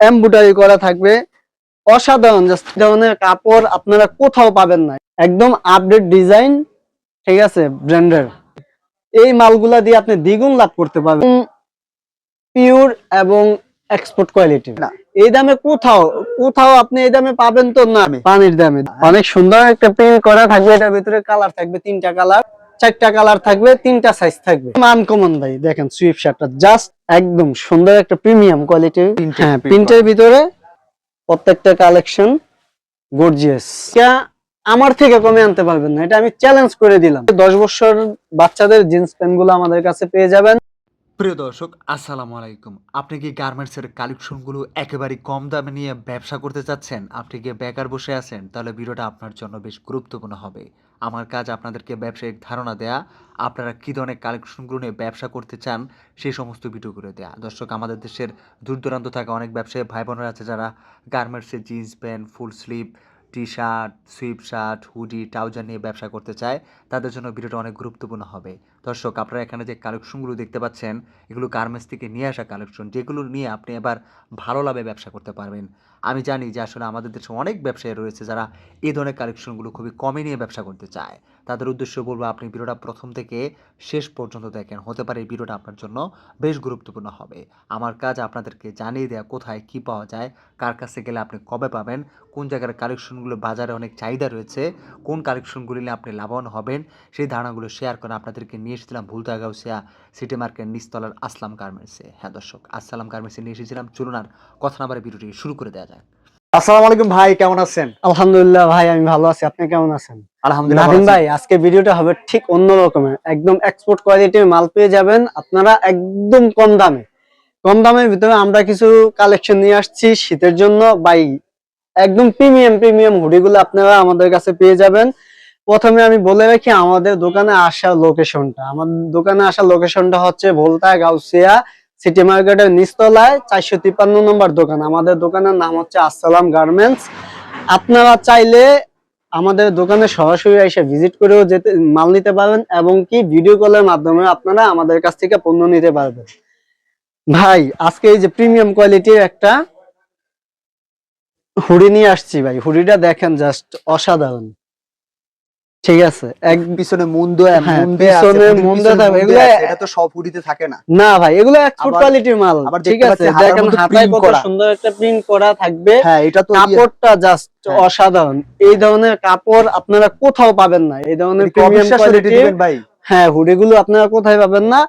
Embroidery করা থাকবে। অসাধারণ এই ধরনের কাপড় আপনারা কোথাও পাবেন না। একদম আপডেট ডিজাইন ঠিক আছে, ব্র্যান্ডের। এই মালগুলা দিয়ে আপনি দ্বিগুণ লাভ করতে পারবেন। পিওর এবং এক্সপোর্ট কোয়ালিটি না। এই দামে কোথাও কোথাও আপনি এই দামে পাবেন তো না। পানির দামে। অনেক সুন্দর একটা প্রিন্ট করা থাকবে, এটার ভিতরে কালার থাকবে তিনটা কালার চারটা কালার থাকবে তিনটা সাইজ থাকবে। আনকমন ভাই দেখেন সুইফট শার্টটা জাস্ট একদম সুন্দর একটা প্রিমিয়াম কোয়ালিটি হ্যাঁ প্রিন্টের ভিতরে প্রত্যেকটা কালেকশন গর্জিয়াস আমার থেকে কমে আনতে পারবেন না এটা আমি চ্যালেঞ্জ করে দিলাম। দশ বছর বাচ্চাদের জিন্স প্যান্টগুলো আমাদের কাছে পেয়ে যাবেন। প্রিয় দর্শক, আসসালামু আলাইকুম। আপনি কি গার্মেন্টসের কালেকশনগুলো একেবারে কম দামে নিয়ে ব্যবসা করতে চাচ্ছেন? আপনি কি বেকার বসে আছেন? তাহলে ভিডিওটা আপনার জন্য বেশ গুরুত্বপূর্ণ হবে। আমার কাজ আপনাদেরকে ব্যবসায়িক ধারণা দেয়া। আপনারা কী ধরনের কালেকশনগুলো নিয়ে ব্যবসা করতে চান সেই সমস্ত ভিডিওগুলো দেয়া। দর্শক, আমাদের দেশের দূর দূরান্ত থাকা অনেক ব্যবসায়ী ভাই বোনেরা আছে যারা গার্মেন্টসের jeans, pant, full sleeve T shirt sweatshirt, hoodie, trouser নিয়ে ব্যবসা করতে চায়। তাদের জন্য ভিডিওটা অনেক গুরুত্বপূর্ণ হবে। দর্শক, আপনারা এখানে যে কালেকশনগুলো দেখতে পাচ্ছেন, এগুলো গার্মেন্টস থেকে নিয়ে আসা কালেকশন যেগুলো নিয়ে আপনি এবার ভালো লাভে ব্যবসা করতে পারবেন। আমি জানি যে আসলে আমাদের দেশে অনেক ব্যবসায়ী রয়েছে যারা এই ধরনের কালেকশনগুলো খুবই কমে নিয়ে ব্যবসা করতে চায়। তাদের উদ্দেশ্য বলব আপনি ভিডিওটা প্রথম থেকে শেষ পর্যন্ত দেখেন, হতে পারে এই ভিডিওটা আপনার জন্য বেশ গুরুত্বপূর্ণ হবে। আমার কাজ আপনাদেরকে জানিয়ে দেওয়া কোথায় কি পাওয়া যায়, কার কাছে গেলে আপনি কবে পাবেন, কোন জায়গার কালেকশনগুলো বাজারে অনেক চাহিদা রয়েছে, কোন কালেকশনগুলি নিয়ে আপনি লাভবান হবেন, সেই ধারণাগুলো শেয়ার করে আপনাদেরকে নিয়ে এসেছিলাম ভুলতা গাউসিয়া সিটি মার্কেট নিচতলার আসলাম গার্মেন্টসে। হ্যাঁ দর্শক আসসালাম গার্মেন্টসে নিয়ে এসেছিলাম। চলুন আর কথা না বারে ভিডিওটি শুরু করে দেওয়া যাক। আসসালামু আলাইকুম ভাই কেমন আছেন? আলহামদুলিল্লাহ ভাই আমি ভালো আছি। আপনি কেমন আছেন? আলহামদুলিল্লাহ নাদিম ভাই আজকে ভিডিওটা হবে ঠিক অন্য রকমের। একদম এক্সপোর্ট কোয়ালিটির মাল পেয়ে যাবেন। আপনারা একদম কম দামে। কম দামের ভিতরে আমরা কিছু কালেকশন নিয়ে আসছি শীতের জন্য। বাই একদম প্রিমিয়াম প্রিমিয়াম হুডিগুলো আপনারা আমাদের কাছে পেয়ে যাবেন। প্রথমে আমি বলে রাখি, আমাদের দোকানে আসার লোকেশনটা আমাদের দোকানে আসার লোকেশনটা হচ্ছে ভোলতা গাউসিয়া সিটি মার্কেটের নিচতলায় চারশো তিপ্পান্ন নম্বর দোকান। আমাদের দোকানের নাম হচ্ছে আসসালাম গার্মেন্টস আপনারা চাইলে আমাদের দোকানে সরাসরি এসে ভিজিট করেও যেতে, মাল নিতে পারবেন এবং কি ভিডিও কলের মাধ্যমে আপনারা আমাদের কাছ থেকে পণ্য নিতে পারবেন। ভাই, আজকে এই যে প্রিমিয়াম কোয়ালিটির একটা হুডি নিয়ে আসছি ভাই। হুডিটা দেখেন জাস্ট অসাধারণ। ঠিক আছে এক পিছনে হ্যাঁ, পিছনে এগুলো- এটা তো সব হুডিতে থাকে না। না ভাই এগুলো এক্সপোর্ট কোয়ালিটির মাল ঠিক আছে দেখেন হাতায় কত সুন্দর একটা প্রিন্ট করা থাকবে। হ্যাঁ এটা তো কাপড়টা জাস্ট হ্যাঁ। অসাধারণ। এই ধরনের কাপড় আপনারা কোথাও পাবেন না এই ধরনের প্রিমিয়াম অবিশ্বাস্য কোয়ালিটি দিবেন ভাই? হ্যাঁ হুডিগুলো আপনারা কোথায় পাবেন না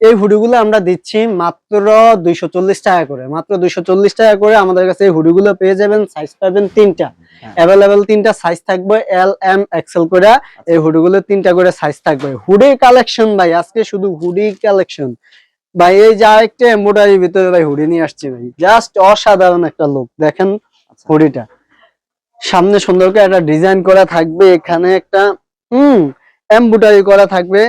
এই হুডিগুলো আমরা দিচ্ছি মাত্র দুইশো চল্লিশ টাকা করে। মাত্র দুইশো চল্লিশ টাকা করে আমাদের কাছে এই হুডিগুলো পেয়ে যাবেন সাইজ পাবেন তিনটা। অ্যাভেলেবেল তিনটা সাইজ থাকবে এল এম এক্সেল করে। এই হুডিগুলো তিনটা করে সাইজ থাকবে। হুডি কালেকশন ভাই আজকে শুধু হুডি কালেকশন ভাই এই যা আরেকটা এমব্রয়ডারির ভিতরে ভাই হুডি নিয়ে আসছি ভাই। জাস্ট অসাধারণ একটা লোক দেখেন আচ্ছা। হুডিটা। সামনে সুন্দর করে একটা ডিজাইন করা থাকবে এখানে একটা হুম এমব্রয়ডারি করা থাকবে।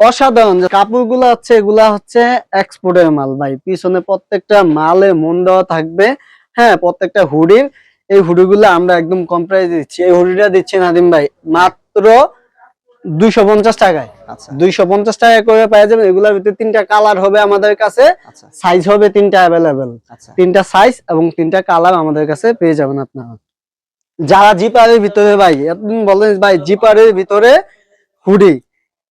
অসাধারণ যে কাপড়গুলো হচ্ছে এগুলা হচ্ছে এক্সপোর্টের মাল ভাই। পিছনে প্রত্যেকটা মালে মন দেওয়া থাকবে হ্যাঁ প্রত্যেকটা হুডির। এই হুডিগুলো আমরা একদম কম প্রাইস দিচ্ছি। এই হুডিটা দিচ্ছি নাদিম ভাই মাত্র দুইশো পঞ্চাশ টাকায়। আচ্ছা। দুইশো পঞ্চাশ টাকা করে পেয়ে যাবেন এগুলোর ভিতরে তিনটা কালার হবে আমাদের কাছে। আচ্ছা। সাইজ হবে তিনটা অ্যাভেলেবেল আচ্ছা। তিনটা সাইজ এবং তিনটা কালার আমাদের কাছে পেয়ে যাবেন আপনারা। যারা জিপারের ভিতরে ভাই আপনি বলেন ভাই জিপারের ভিতরে হুডি।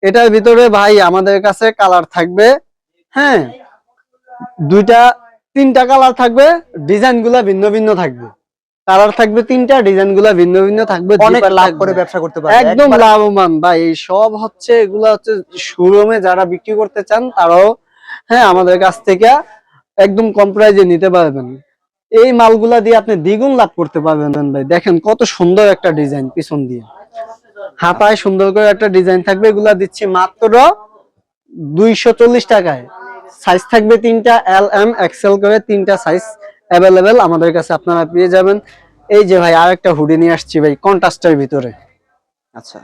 এটার ভিতরে ভাই আমাদের কাছে কালার থাকবে হ্যাঁ দুইটা তিনটা কালার থাকবে ডিজাইনগুলা ভিন্ন ভিন্ন থাকবে। কালার থাকবে তিনটা ডিজাইনগুলা ভিন্ন ভিন্ন থাকবে অনেক লাভ করে ব্যবসা করতে পারবে। একদম লাভবান ভাই এই সব হচ্ছে এগুলা হচ্ছে শোরুমে যারা বিক্রি করতে চান তারাও হ্যাঁ আমাদের কাছ থেকে একদম কম প্রাইজে নিতে পারবেন। এই মালগুলা দিয়ে আপনি দ্বিগুণ লাভ করতে পারবেন ভাই। দেখেন কত সুন্দর একটা ডিজাইন পিছন দিয়ে। হাতায় সুন্দর করে একটা ডিজাইন থাকবে এগুলা দিচ্ছি মাত্র দুইশো চল্লিশ টাকায়। সাইজ থাকবে তিনটা এল এম এক্সেল করে তিনটা সাইজ অ্যাভেলেবেল আমাদের কাছে আপনারা পেয়ে যাবেন। এই যে ভাই আর একটা হুডি নিয়ে আসছি ভাই কন্ট্রাস্টের ভিতরে। আচ্ছা।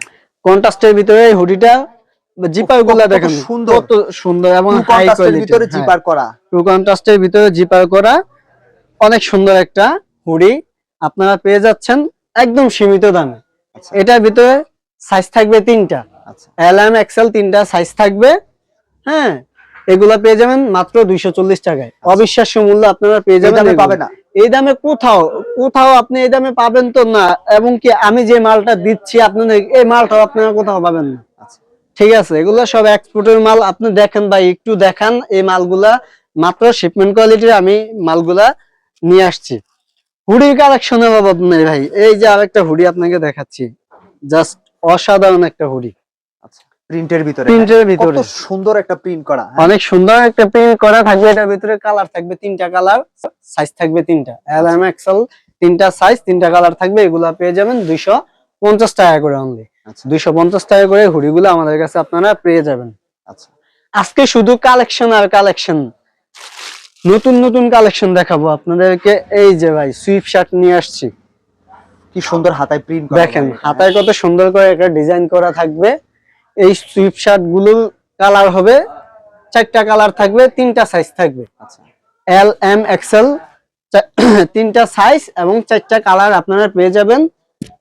কন্ট্রাস্টের ভিতরে এই হুডিটা জিপারগুলা দেখেন সুন্দর। সুন্দর এবং হাই কোয়ালিটি ভিতরে জিপার করা। টু কন্ট্রাস্টের ভিতরে জিপার করা অনেক সুন্দর একটা হুডি আপনারা পেয়ে যাচ্ছেন একদম সীমিত দামে। এটার ভিতরে সাইজ থাকবে তিনটা। আচ্ছা। এল এম এক্সেল তিনটা সাইজ থাকবে। হ্যাঁ এগুলা পেয়ে যাবেন মাত্র দুইশো চল্লিশ টাকায়। অবিশ্বাস্য মূল্য আপনারা পেয়ে যাবেন দামে এগুলো। পাবে না। এই দামে কোথাও কোথাও আপনি এই দামে পাবেন তো না এবং কি আমি যে মালটা দিচ্ছি আপনাদের এই মালটাও আপনারা কোথাও পাবেন না। আচ্ছা। ঠিক আছে এগুলো সব এক্সপোর্টের মাল। আপনি দেখেন ভাই একটু দেখান এই মালগুলা। মাত্র শিপমেন্ট কোয়ালিটির আমি মালগুলা নিয়ে আসছি। হুডির কালেকশনের অভাব নেই ভাই। এই যে আরেকটা হুডি আপনাকে দেখাচ্ছি। জাস্ট অসাধারণ একটা হুডি। আচ্ছা প্রিন্টের ভিতরে। প্রিন্টের ভিতরে। সুন্দর একটা প্রিন্ট করা হ্যাঁ? অনেক সুন্দর একটা প্রিন্ট করা থাকবে। এটার ভিতরে কালার থাকবে তিনটা কালার সাইজ থাকবে তিনটা। এল এম এক্সেল তিনটা সাইজ তিনটা কালার থাকবে। এগুলা পেয়ে যাবেন দুইশো পঞ্চাশ টাকা করে অনলি আচ্ছা। দুইশো পঞ্চাশ টাকা করে হুডিগুলো আমাদের কাছে আপনারা পেয়ে যাবেন। আচ্ছা। আজকে শুধু কালেকশন আর কালেকশন নতুন নতুন কালেকশন দেখাবো আপনাদেরকে। এই যে ভাই সুইপ শার্ট নিয়ে আসছি। কি সুন্দর হাতায় প্রিন্ট দেখেন হাতায় কত সুন্দর করে একটা ডিজাইন করা থাকবে। এই সুইপ শার্টগুলো কালার হবে চারটা কালার থাকবে তিনটা সাইজ থাকবে। এল এম এক্সেল তিনটা সাইজ এবং চারটা কালার আপনারা পেয়ে যাবেন।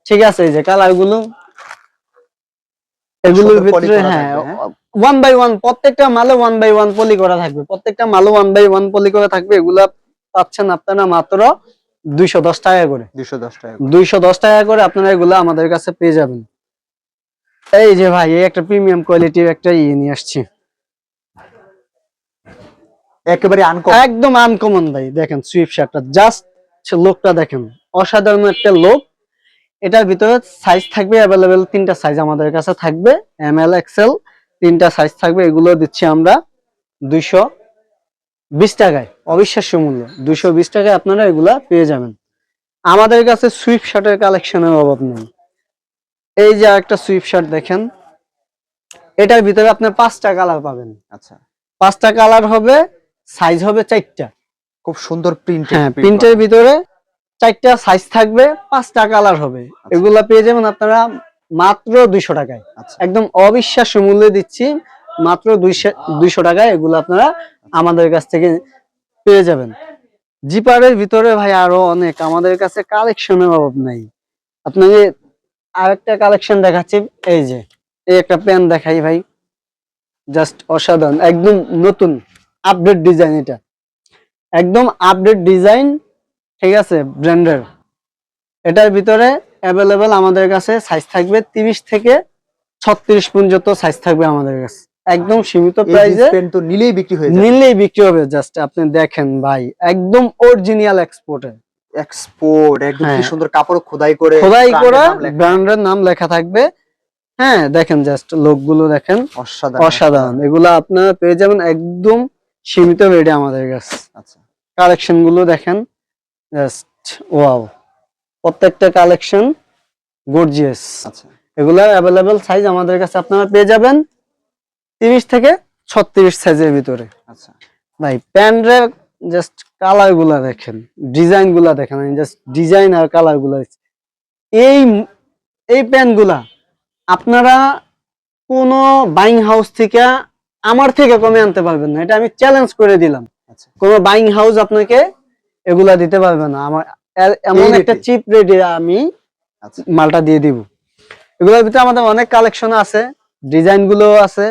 ঠিক আছে এই যে কালারগুলো। এগুলোর ভিতরে হ্যাঁ? ওয়ান বাই ওয়ান প্রত্যেকটা মালে ওয়ান বাই ওয়ান পলি করা থাকবে। প্রত্যেকটা মালে ওয়ান বাই ওয়ান পলি করা থাকবে এগুলা পাচ্ছেন আপনারা মাত্র দুইশো দশ টাকা করে। দুশো দশ টাকা দুইশো দশ টাকা করে আপনারা এগুলো আমাদের কাছে পেয়ে যাবেন। এই যে ভাই এই একটা প্রিমিয়াম কোয়ালিটির একটা ইয়ে নিয়ে আসছি। একেবারে আনকম একদম আনকমন ভাই দেখেন সুইপ শার্টটা জাস্ট লোকটা দেখেন অসাধারণ একটা লোক এটার ভিতরে সাইজ থাকবে অ্যাভেলেবেল তিনটা সাইজ আমাদের কাছে থাকবে এম এল এক্সেল তিনটা সাইজ থাকবে এগুলো দিচ্ছি আমরা দুইশো বিশ টাকায় অবিশ্বাস্য মূল্য। দুইশো বিশ টাকায় আপনারা এগুলা পেয়ে যাবেন। আমাদের কাছে সুইপ শার্টের কালেকশনের অভাব নেই। এই যে একটা সুইপ শার্ট দেখেন এটার ভিতরে আপনার পাঁচটা কালার পাবেন। আচ্ছা। পাঁচটা কালার হবে সাইজ হবে চারটা। খুব সুন্দর প্রিন্ট হ্যাঁ প্রিন্টের ভিতরে চারটা সাইজ থাকবে পাঁচটা কালার হবে। এগুলা পেয়ে যাবেন আপনারা মাত্র দুইশো টাকায়। আচ্ছা। একদম অবিশ্বাস্য মূল্যে দিচ্ছি। মাত্র দুইশো দুইশো টাকায় এগুলো আপনারা আমাদের কাছ থেকে পেয়ে যাবেন। জিপারের ভিতরে ভাই আরও অনেক। আমাদের কাছে কালেকশনের অভাব নাই। আপনাকে আরেকটা কালেকশন দেখাচ্ছি। এই যে এই একটা প্যান দেখাই ভাই। জাস্ট অসাধারণ। একদম নতুন আপডেট ডিজাইন এটা। একদম আপডেট ডিজাইন ঠিক আছে ব্র্যান্ডের। এটার ভিতরে অ্যাভেলেবেল আমাদের কাছে সাইজ থাকবে তিরিশ থেকে ছত্রিশ পর্যন্ত সাইজ থাকবে আমাদের কাছে। একদম সীমিত প্রাইসে তো নিলেই বিক্রি হয়ে নিলেই বিক্রি হবে জাস্ট আপনি দেখেন ভাই একদম অরিজিনাল এক্সপোর্টের এক্সপোর্ট একদম কি হ্যাঁ। সুন্দর কাপড় খোদাই করে খোদাই করা। ব্র্যান্ডের নাম লেখা থাকবে। হ্যাঁ দেখেন জাস্ট লোকগুলো দেখেন। অসাধারণ। অসাধারণ। এগুলো আপনারা পেয়ে যাবেন একদম সীমিত রেটে আমাদের কাছে। আচ্ছা। কালেকশনগুলো দেখেন জাস্ট ওয়াও প্রত্যেকটা কালেকশন গর্জিয়াস আচ্ছা। এগুলা অ্যাভেলেবেল সাইজ আমাদের কাছে আপনারা পেয়ে যাবেন তিরিশ থেকে ছত্রিশ সাইজের ভিতরে। আচ্ছা। ভাই প্যান্টের জাস্ট কালারগুলা দেখেন ডিজাইনগুলা দেখেন জাস্ট ডিজাইন আর কালারগুলা এই এই প্যান্টগুলা আপনারা কোনো বাইং হাউস থেকে আমার থেকে কমে আনতে পারবেন না। এটা আমি চ্যালেঞ্জ করে দিলাম। আচ্ছা। কোনো বাইং হাউস আপনাকে এগুলা দিতে পারবে না। আমার এমন একটা চিপ রেটে আমি আচ্ছা। মালটা দিয়ে দিব। এগুলোর ভিতরে আমাদের অনেক কালেকশন আছে ডিজাইনগুলো আছে।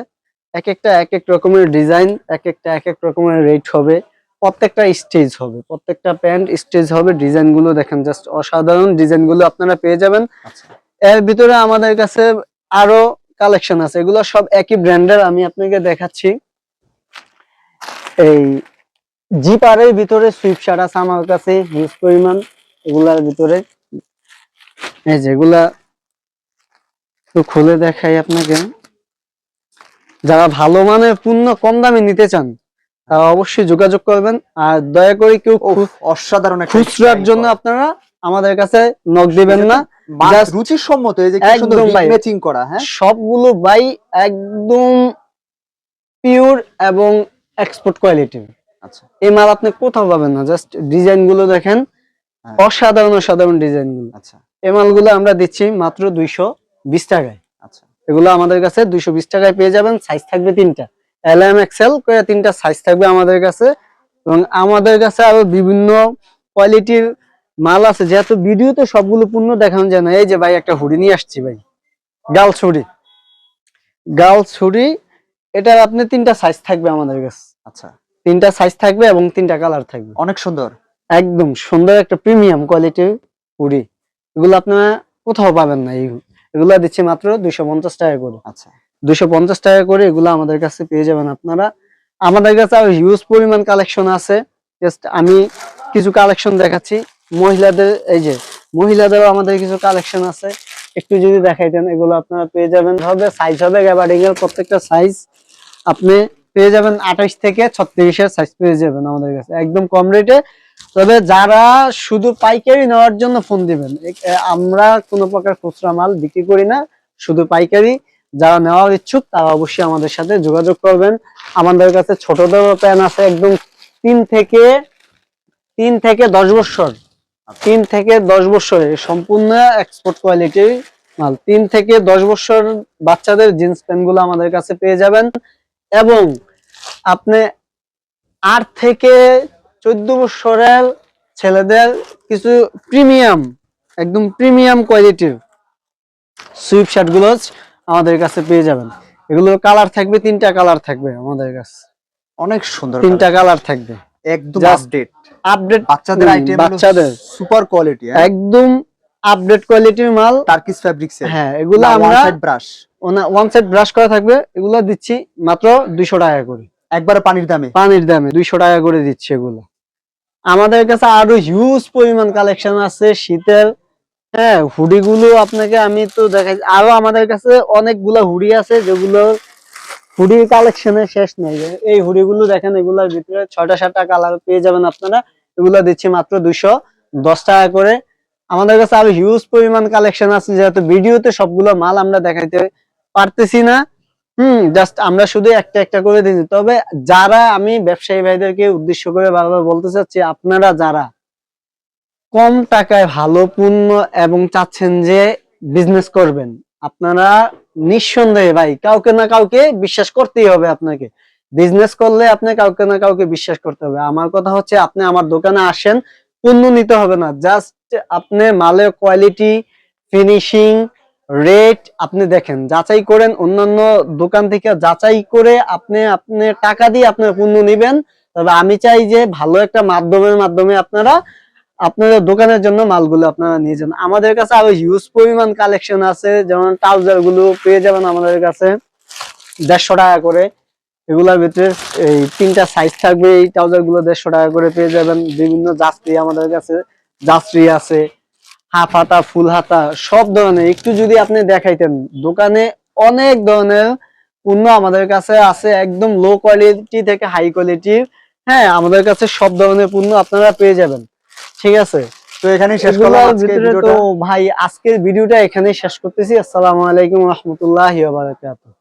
এক একটা এক এক রকমের ডিজাইন এক একটা এক এক রকমের রেট হবে। প্রত্যেকটা স্টেজ হবে প্রত্যেকটা প্যান্ট স্টেজ হবে। ডিজাইনগুলো দেখেন জাস্ট অসাধারণ ডিজাইনগুলো আপনারা পেয়ে যাবেন। আচ্ছা। এর ভিতরে আমাদের কাছে আরও কালেকশন আছে। এগুলো সব একই ব্র্যান্ডের আমি আপনাকে দেখাচ্ছি। এই জিপারের ভিতরে সুইপ শার্ট আছে আমার কাছে হিউজ পরিমাণ। এগুলার ভিতরে এই যে এগুলা একটু খুলে দেখাই আপনাকে। যারা ভালো মানের পূর্ণ কম দামে নিতে চান তারা অবশ্যই যোগাযোগ করবেন। আর দয়া করে কেউ অসাধারণ খুচরার জন্য আপনারা আমাদের কাছে নক দিবেন না। রুচির সম্মত এই যে সুন্দর ম্যাচিং করা হ্যাঁ? সবগুলো বাই একদম পিওর এবং এক্সপোর্ট কোয়ালিটির এই মাল আপনি কোথাও পাবেন না জাস্ট ডিজাইনগুলো দেখেন হ্যাঁ। অসাধারণ অসাধারণ ডিজাইনগুলো আচ্ছা। এই মালগুলো আমরা দিচ্ছি মাত্র দুইশো বিশ টাকায়। আচ্ছা। এগুলো আমাদের কাছে দুইশো বিশ টাকায় পেয়ে যাবেন সাইজ থাকবে তিনটা। এল এম এক্সেল করে তিনটা সাইজ থাকবে আমাদের কাছে। এবং আমাদের কাছে আরও বিভিন্ন কোয়ালিটির মাল আছে যেহেতু ভিডিওতে সবগুলো পূর্ণ দেখানো যায় না। এই যে ভাই একটা হুডি নিয়ে আসছি ভাই গার্লস হুডি। গার্লস হুডি এটার আপনি তিনটা সাইজ থাকবে আমাদের কাছে। আচ্ছা। তিনটা সাইজ থাকবে এবং তিনটা কালার থাকবে। অনেক সুন্দর। একদম সুন্দর একটা প্রিমিয়াম কোয়ালিটির হুডি এগুলো আপনারা কোথাও পাবেন না এগুলো দিচ্ছি মাত্র দুইশো পঞ্চাশ টাকা করে। আচ্ছা। দুইশো পঞ্চাশ টাকা করে এগুলো আমাদের কাছে পেয়ে যাবেন আপনারা। আমাদের কাছে আর হিউজ পরিমাণ কালেকশন আছে। জাস্ট আমি কিছু কালেকশন দেখাচ্ছি। মহিলাদের এই যে মহিলাদেরও আমাদের কিছু কালেকশন আছে। একটু যদি দেখাইতেন এগুলো আপনারা পেয়ে যাবেন। হবে সাইজ হবে গ্যাবার্ডিং এর প্রত্যেকটা সাইজ আপনি পেয়ে যাবেন আঠাশ থেকে ছত্রিশের সাইজ পেয়ে যাবেন আমাদের কাছে, একদম কম রেটে তবে যারা শুধু পাইকারি নেওয়ার জন্য ফোন দিবেন আমরা কোনো প্রকার খুচরা মাল বিক্রি করি না, শুধু পাইকারি। যারা নেওয়ার ইচ্ছুক, তারা অবশ্যই আমাদের সাথে যোগাযোগ করবেন। আমাদের কাছে ছোটদের প্যান আছে একদম তিন থেকে তিন থেকে দশ বছর, তিন থেকে দশ বছরের সম্পূর্ণ এক্সপোর্ট কোয়ালিটির মাল। তিন থেকে দশ বছর বাচ্চাদের জিন্স প্যান্ট আমাদের কাছে পেয়ে যাবেন। এবং আপনি আট থেকে চোদ্দ বছরের ছেলেদের কিছু প্রিমিয়াম একদম প্রিমিয়াম কোয়ালিটির সুইপ শার্টগুলো আমাদের কাছে পেয়ে যাবেন। এগুলোর কালার থাকবে তিনটা কালার থাকবে আমাদের কাছে। অনেক সুন্দর তিনটা কালার থাকবে। একদম আপডেট আপডেট বাচ্চাদের আইটেম বাচ্চাদের। সুপার কোয়ালিটি একদম আপডেট কোয়ালিটির মাল। টার্কিস ফ্যাব্রিক্স হ্যাঁ এগুলো আমরা ব্রাশ ওয়ান সাইড ব্রাশ করা থাকবে এগুলো দিচ্ছি মাত্র দুইশো টাকা করে। একবারে পানির দামে? পানির দামে দুইশো টাকা করে দিচ্ছি এগুলো। আমাদের কাছে আরও হিউজ পরিমাণ কালেকশন আছে শীতের হ্যাঁ হুডি গুলো আপনাকে আমি তো দেখাই আরও আমাদের কাছে অনেকগুলা হুডি আছে যেগুলো হুডির কালেকশনের শেষ নেই। এই হুডি গুলো দেখেন এগুলোর ভিতরে ছয়টা সাতটা কালার পেয়ে যাবেন আপনারা। এগুলো দিচ্ছি মাত্র দুইশো দশ টাকা করে। আমাদের কাছে আরও হিউজ পরিমাণ কালেকশন আছে যেহেতু ভিডিওতে সবগুলো মাল আমরা দেখাইতে পারতেছি না। হুম জাস্ট আমরা শুধু একটা একটা করে দিচ্ছি তবে যারা আমি ব্যবসায়ী ভাইদেরকে উদ্দেশ্য করে বারবার বলতে চাচ্ছি, আপনারা যারা কম টাকায় ভালো পণ্য এবং চাচ্ছেন যে বিজনেস করবেন, আপনারা নিঃসন্দেহে ভাই, কাউকে না কাউকে বিশ্বাস করতেই হবে আপনাকে। বিজনেস করলে আপনি কাউকে না কাউকে বিশ্বাস করতে হবে। আমার কথা হচ্ছে, আপনি আমার দোকানে আসেন, পণ্য নিতে হবে না। জাস্ট আপনি মালের কোয়ালিটি ফিনিশিং রেট আপনি দেখেন, যাচাই করেন, অন্যান্য দোকান থেকে যাচাই করে আপনি আপনি টাকা দিয়ে আপনার পণ্য নিবেন। তবে আমি চাই যে ভালো একটা মাধ্যমের মাধ্যমে আপনারা, আপনাদের দোকানের জন্য মালগুলো আপনারা নিয়ে যান। আমাদের কাছে আরও হিউজ পরিমাণ কালেকশন আছে, যেমন ট্রাউজারগুলো পেয়ে যাবেন আমাদের কাছে। দেড়শো টাকা করে। এগুলোর ভিতরে এই তিনটা সাইজ থাকবে, এই ট্রাউজারগুলো দেড়শো টাকা করে পেয়ে যাবেন। বিভিন্ন যাত্রী আমাদের কাছে, যাত্রী আছে। হাফ হাতা ফুল হাতা সব ধরনের। একটু যদি আপনি দেখাইতেন দোকানে অনেক ধরনের পণ্য আমাদের কাছে আছে একদম লো কোয়ালিটি থেকে হাই কোয়ালিটির হ্যাঁ আমাদের কাছে সব ধরনের পণ্য আপনারা পেয়ে যাবেন। ঠিক আছে? তো এখানেই শেষ করলাম তো ভাই আজকের ভিডিওটা এখানেই শেষ করতেছি। আসসালামু আলাইকুম রহমতুল্লাহ বারাকাতুহ।